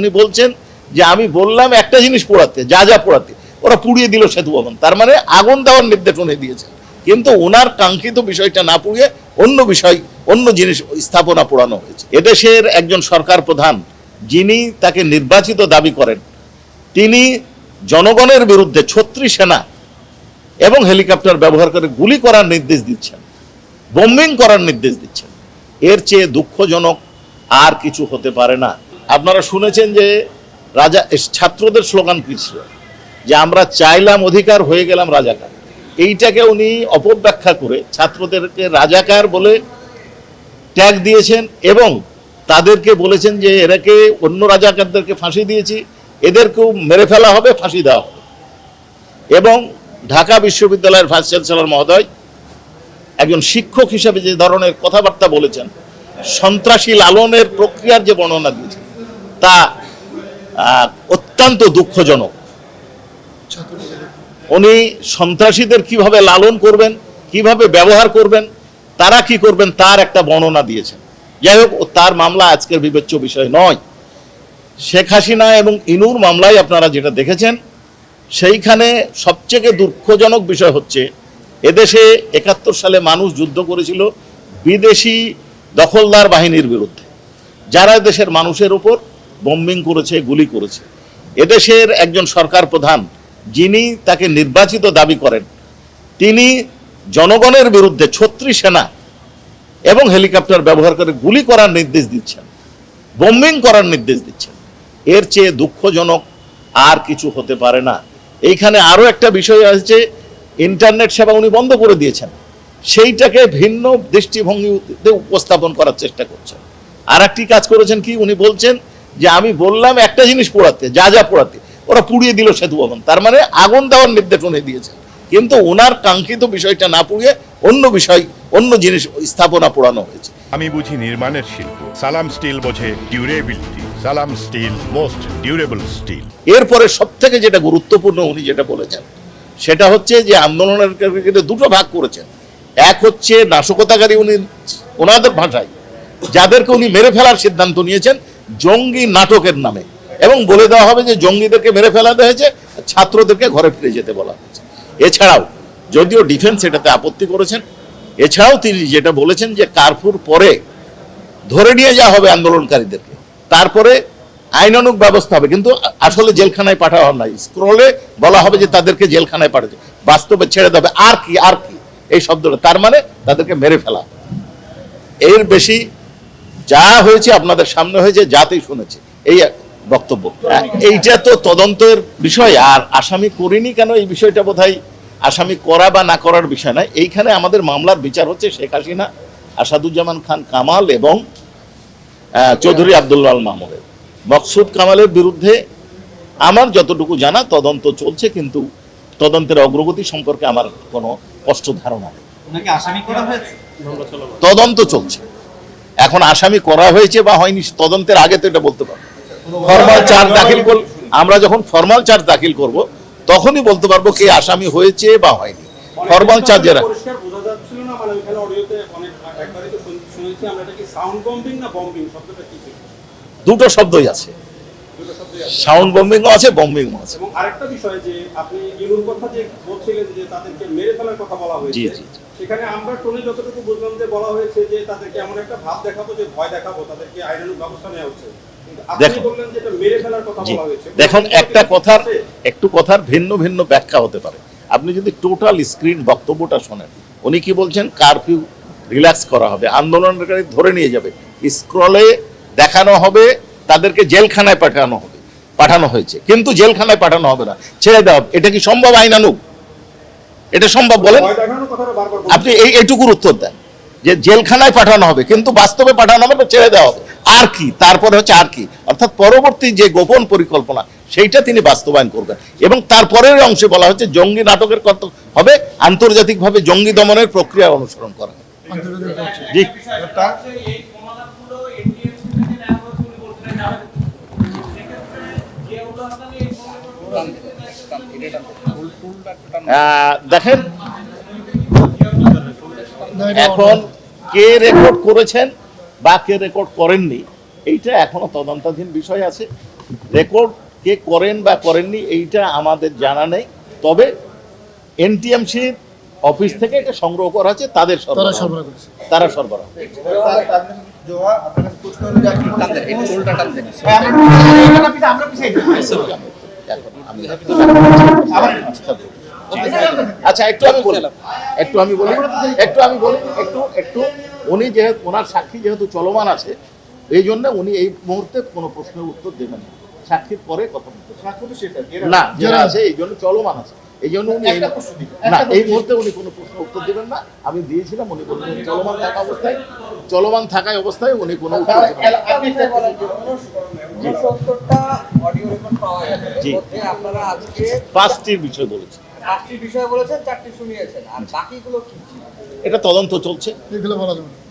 উনি বলছেন যে আমি বললাম একটা জিনিস পোড়াতে, যা যা পোড়াতে, ওরা পুড়িয়ে দিল সেতু ভবন। তার মানে আগুন দেওয়ার নির্দেশ উনি দিয়েছেন। কিন্তু ওনার কাঙ্ক্ষিত বিষয়টা না পুড়িয়ে অন্য বিষয়, অন্য জিনিস স্থাপনা পোড়ানো হয়েছে। এদেশের একজন সরকার প্রধান যিনি তাকে নির্বাচিত দাবি করেন, তিনি জনগণের বিরুদ্ধে ছত্রিশ সেনা এবং হেলিকপ্টার ব্যবহার করে গুলি করার নির্দেশ দিচ্ছেন, বোম্বিং করার নির্দেশ দিচ্ছেন। এর চেয়ে দুঃখজনক আর কিছু হতে পারে না। আপনারা শুনেছেন যে রাজা ছাত্রদের স্লোগান কি ছিল? যে আমরা চাইলাম অধিকার, হয়ে গেলাম রাজাকার। এইটাকে উনি অপব্যাখ্যা করে ছাত্রদেরকে রাজাকার বলে ট্যাগ দিয়েছেন এবং তাদেরকে বলেছেন যে এরাকে অন্য রাজাকারদেরকে ফাঁসি দিয়েছি, এদেরকেও মেরে ফেলা হবে, ফাঁসি দেওয়া হবে। এবং ঢাকা বিশ্ববিদ্যালয়ের ভাইস চ্যান্সেলর মহোদয় একজন শিক্ষক হিসেবে যে ধরনের কথাবার্তা বলেছেন, সন্ত্রাসী লালনের প্রক্রিয়ার যে বর্ণনা দিয়েছেন তা অত্যন্ত দুঃখজনক। উনি সন্ত্রাসীদের কীভাবে লালন করবেন, কীভাবে ব্যবহার করবেন, তারা কি করবেন তার একটা বর্ণনা দিয়েছেন। যাই হোক তার মামলা আজকের বিবেচ্য বিষয় নয়। শেখ হাসিনা এবং ইনুর মামলায় আপনারা যেটা দেখেছেন, সেইখানে সবচেয়ে দুঃখজনক বিষয় হচ্ছে, এদেশে একাত্তর সালে মানুষ যুদ্ধ করেছিল বিদেশি দখলদার বাহিনীর বিরুদ্ধে। যারা দেশের মানুষের উপর বম্বিং করেছে, গুলি করেছে। এদেশের একজন সরকার প্রধান, যিনি তাকে নির্বাচিত দাবি করেন, তিনি জনগণের বিরুদ্ধে ছত্রিশ সেনা এবং হেলিকপ্টার ব্যবহার করে গুলি করার নির্দেশ দিচ্ছেন বোম্বিং করার নির্দেশ দিচ্ছেন। এর চেয়ে দুঃখজনক আর কিছু হতে পারে না। এইখানে আরও একটা বিষয় আছে ইন্টারনেট সেবা উনি বন্ধ করে দিয়েছেন। সেইটাকে ভিন্ন দৃষ্টিভঙ্গিতে উপস্থাপন করার চেষ্টা করছেন। আর একটি কাজ করেছেন কি? উনি বলছেন যে আমি বললাম একটা জিনিস পোড়াতে যা যা পোড়াতে ওরা পুড়িয়ে দিল সেতু ভবন। তার মানে আগুন দেওয়ার নির্দেশ উনি দিয়েছেন। কিন্তু ওনার কাঙ্ক্ষিত বিষয়টা না পুড়িয়ে অন্য বিষয় অন্য জিনিস স্থাপনা পোড়ানো হয়েছে। আমি বুঝি নির্মাণের শিল্প। সালাম স্টিল বোঝে ডিউরেবিলিটি। সালাম স্টিল মোস্ট ডিউরেবল স্টিল। এরপরে সব থেকে যেটা গুরুত্বপূর্ণ উনি যেটা বলেছেন সেটা হচ্ছে যে আন্দোলনের দুটো ভাগ করেছেন। এক হচ্ছে নাশকতাকারী উনি ওনাদের ভাষায় যাদেরকে উনি মেরে ফেলার সিদ্ধান্ত নিয়েছেন জঙ্গি নাটকের নামে। এবং বলে দেওয়া হবে যে জঙ্গিদেরকে মেরে ফেলাতে হয়েছে, ছাত্রদেরকে ঘরে ফিরে যেতে বলা হয়েছে। এছাড়াও, যদিও ডিফেন্স এটাতে আপত্তি করেছেন, এছাড়াও তিনি যেটা বলেছেন যে কারফুর পরে ধরে নিয়ে যাওয়া হবে আন্দোলনকারীদেরকে। তারপরে আইনানুক ব্যবস্থা হবে, কিন্তু আসলে জেলখানায় পাঠানো হবে না স্ক্রলে বলা হবে যে তাদেরকে জেলখানায় পাঠাতে। বাস্তবে ছেড়ে দেবে আর কি আর কি? এই শব্দটা। তার মানে তাদেরকে মেরে ফেলা। এর বেশি যা হয়েছে আপনাদের সামনে হয়েছে যাতেই শুনেছে। এই বক্তব্য। এইটা তো তদন্তের বিষয় আর আসামি করিনি কেন এই বিষয়টা বোধহয়? আসামি করা বা না করার বিষয় নয়। এইখানে আমাদের মামলার বিচার হচ্ছে শেখ হাসিনা আসাদুজ্জামান খান কামাল এবং চৌধুরী আবদুল্লাল মামুনের মকসুদ কামালের বিরুদ্ধে আমার যতটুকু জানা তদন্ত চলছে কিন্তু তদন্তের অগ্রগতি সম্পর্কে আমার কোনো স্পষ্ট ধারণা নেই। তদন্ত চলছে। এখন আসামি করা হয়েছে বা হয়নি তদন্তের আগে তো এটা বলতে পারব ফর্মাল চার্জ দাখিল কর আমরা যখন ফর্মাল চার্জ দাখিল করব তখনই বলতে পারব কে আসামি হয়েছে বা হয়নি ফর্মাল যাচ্ছিল না মানে বম্বিং বম্বিং? দুটো শব্দই আছে। সাউন্ড বম্বিংও আছে বম্বিংও আছে এবং আরেকটা বিষয় যে আপনি কথা যে বলছিলেন যে তাদেরকে মেরে ফেলার কথা বলা হয়েছে জি, জি। সেখানে আমরা টোনে যতটুকু বুঝলাম যে বলা হয়েছে যে তাদেরকে এমন একটা ভাব দেখাবো যে ভয় দেখাবো তাদেরকে আইনানুক ব্যবস্থা নেওয়া হচ্ছে। দেখুন। একটা কথার একটু কথার ভিন্ন ভিন্ন ব্যাখ্যা হতে পারে। আপনি যদি টোটাল স্ক্রিন বক্তব্যটা শোনেন উনি কি বলছেন? কারফিউ রিল্যাক্স করা হবে আন্দোলনকারী ধরে নিয়ে যাবে। স্ক্রলে দেখানো হবে তাদেরকে জেলখানায় পাঠানো হবে পাঠানো হয়েছে। কিন্তু জেলখানায় পাঠানো হবে না। ছেড়ে দেওয়া এটা কি সম্ভব? আইনানুক এটা সম্ভব বলেন। আপনি এই এইটুকুর উত্তর দেন। যে জেলখানায় পাঠানো হবে কিন্তু বাস্তবে পাঠানো হবে ছেড়ে দেওয়া হবে। আর কি? তারপরে হচ্ছে আর কি? অর্থাৎ পরবর্তী যে গোপন পরিকল্পনা সেইটা তিনি বাস্তবায়ন করবেন। এবং তারপরের অংশে বলা হচ্ছে জঙ্গি নাটকের কত হবে আন্তর্জাতিকভাবে জঙ্গি দমনের প্রক্রিয়া অনুসরণ করা হবে। জি। দেখেন এখন কে রেকর্ড করেছেন বা কে রেকর্ড করেননি এইটা এখনও তদন্তাধীন বিষয় আছে রেকর্ড কে করেন বা করেননি এইটা আমাদের জানা নেই তবে এনটিএমসির অফিস থেকে এটা সংগ্রহ করা আছে তাদের তারা সরবরাহ তারা সরবরাহ এখন আমি আচ্ছা একটু আমি বলি। একটু আমি বলি। একটু আমি বলি। একটু একটু। উনি যেহেতু ওনার সাক্ষী যেহেতু চলমান আছে এই জন্য উনি এই মুহূর্তে কোনো প্রশ্নের উত্তর দেবেন না। সাক্ষীর পরে কথা বলতে না যেটা আছে এই জন্য চলমান আছে। এই জন্য উনি এই- না এই মুহূর্তে উনি কোনো প্রশ্ন উত্তর দেবেন না। আমি দিয়েছিলাম উনি বললেন চলমান থাকা অবস্থায়। চলমান থাকা অবস্থায় উনি কোনো উত্তর জি। আপনারা আজকে পাঁচটির বিষয় বলেছেন। পাঁচটি বিষয় বলেছেন চারটি শুনিয়েছেন। আর বাকিগুলো কি এটা তদন্ত চলছে। এগুলো বলা যাবে না।